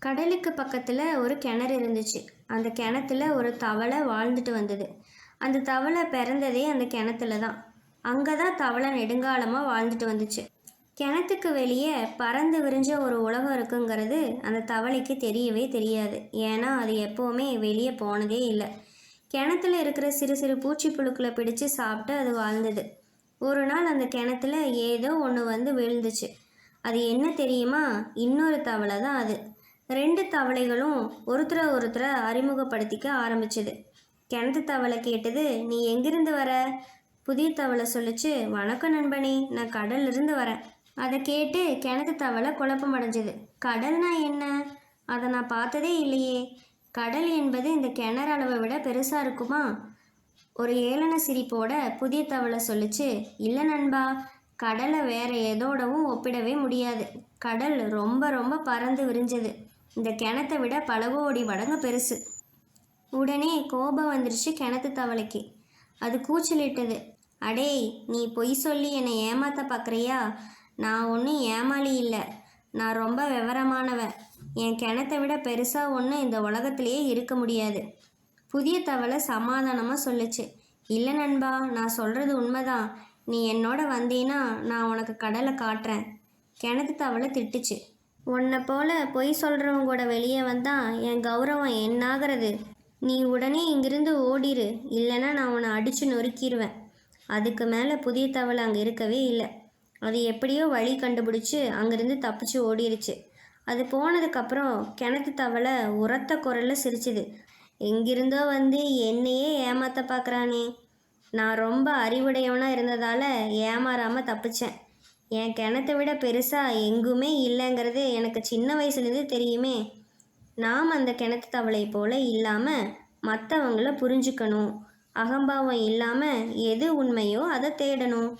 கடலுக்கு பக்கத்தில் ஒரு கிணறு இருந்துச்சு. அந்த கிணத்துல ஒரு தவளை வாழ்ந்துட்டு வந்தது. அந்த தவளை பிறந்ததே அந்த கிணத்துல தான். அங்கே தான் தவளை நெடுங்காலமாக வாழ்ந்துட்டு வந்துச்சு. கிணத்துக்கு வெளியே பறந்து விரிஞ்ச ஒரு உலகம் இருக்குங்கிறது அந்த தவளைக்கு தெரியவே தெரியாது. ஏன்னா அது எப்போவுமே வெளியே போனதே இல்லை. கிணத்துல இருக்கிற சிறு சிறு பூச்சி புழுக்களை பிடிச்சு சாப்பிட்டு அது வாழ்ந்தது. ஒரு நாள் அந்த கிணத்துல ஏதோ ஒன்று வந்து விழுந்துச்சு. அது என்ன தெரியுமா? இன்னொரு தவளை தான் அது. ரெண்டு தவளைகளும் ஒருத்தரை ஒருத்தரை அறிமுகப்படுத்திக்க ஆரம்பிச்சது. கிணத்து தவளை கேட்டது நீ எங்கிருந்து வர? புதிய தவளை சொல்லுச்சு வணக்கம் நண்பனே நான் கடல்ல இருந்து வரேன். அதை கேட்டு கிணத்து தவளை குழப்பம் அடைஞ்சது கடல்னா என்ன? அதை நான் பார்த்ததே இல்லையே. கடல் என்பது இந்த கிணறு அளவை விட பெருசாக இருக்குமா? ஒரு ஏளன சிரிப்போட புதிய தவளை சொல்லுச்சு இல்லை நண்பா கடலை வேற எதோடவும் ஒப்பிடவே முடியாது. கடல் ரொம்ப ரொம்ப பறந்து விரிஞ்சது. இந்த கிணத்தை விட பல கோடி மடங்கு பெருசு. உடனே கோபம் வந்துருச்சு கிணத்து தவளைக்கு. அது கூச்சலிட்டது. அடேய் நீ பொய் சொல்லி என்னை ஏமாத்த பார்க்குறியா நான் ஒன்றும் ஏமாளி இல்லை. நான் ரொம்ப விவரமானவன். என் கிணத்தை விட பெருசாக ஒன்று இந்த உலகத்திலேயே இருக்க முடியாது. புதிய தவளை சமாதானமாக சொல்லுச்சு. இல்லை நண்பா நான் சொல்கிறது உண்மைதான். நீ என்னோட வந்தீன்னா நான் உனக்கு கடலை காட்டுறேன். கிணத்து தவளை திட்டுச்சு. உன்னை போல பொய் சொல்கிறவங்க கூட வெளியே வந்தால் என் கௌரவம் என்னாகிறது? நீ உடனே இங்கிருந்து ஓடிரு. இல்லைன்னா நான் உன்னை அடித்து நொறுக்கிடுவேன் அதுக்கு மேலே புதிய தவளை அங்கே இருக்கவே இல்லை. அது எப்படியோ வழி கண்டுபிடிச்சு அங்கேருந்து தப்பிச்சு ஓடிருச்சு. அது போனதுக்கப்புறம் கிணத்து தவளை உரத்த குரலில் சிரிச்சுது. எங்கிருந்தோ வந்து என்னையே ஏமாற்ற பார்க்குறானே நான் ரொம்ப அறிவுடையவனாக இருந்ததால் ஏமாறாமல் தப்பிச்சேன். என் கிணத்தை விட பெருசாக எங்குமே இல்லைங்கிறது எனக்கு சின்ன வயசுலேருந்து தெரியுமே. நாம் அந்த கிணத்து தவளை போல இல்லாமல் மற்றவங்கள புரிஞ்சுக்கணும். அகம்பாவம் இல்லாமல் எது உண்மையோ அதை தேடணும்.